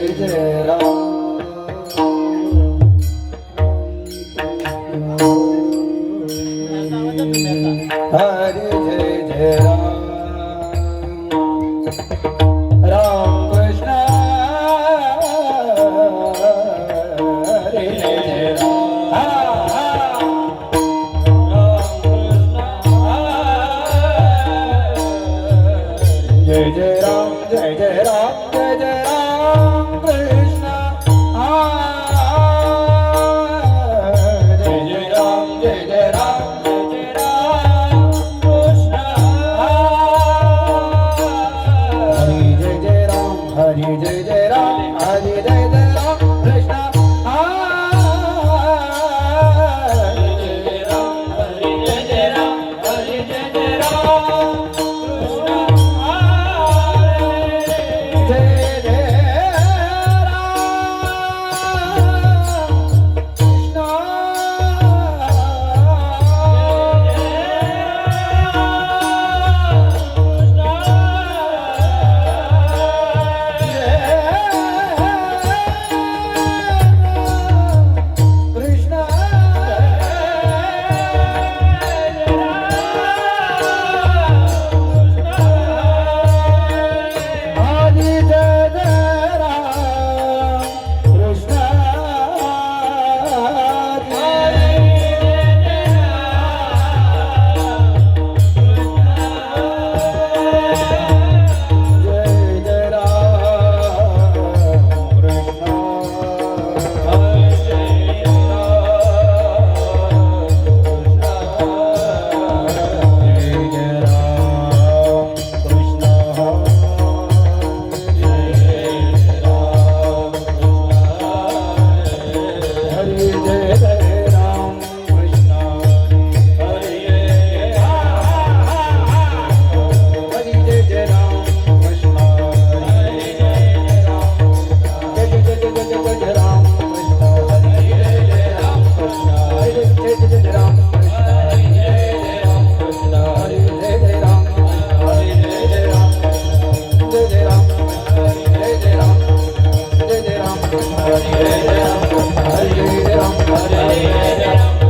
Jai Jai Ram Ram Hare Jai Jai Ram Ram Jai Jai Ram Jai Jai Ram Jai Jai Hari Jai Jai Ram, Hari Jai Jai Hare Hare Hare Ram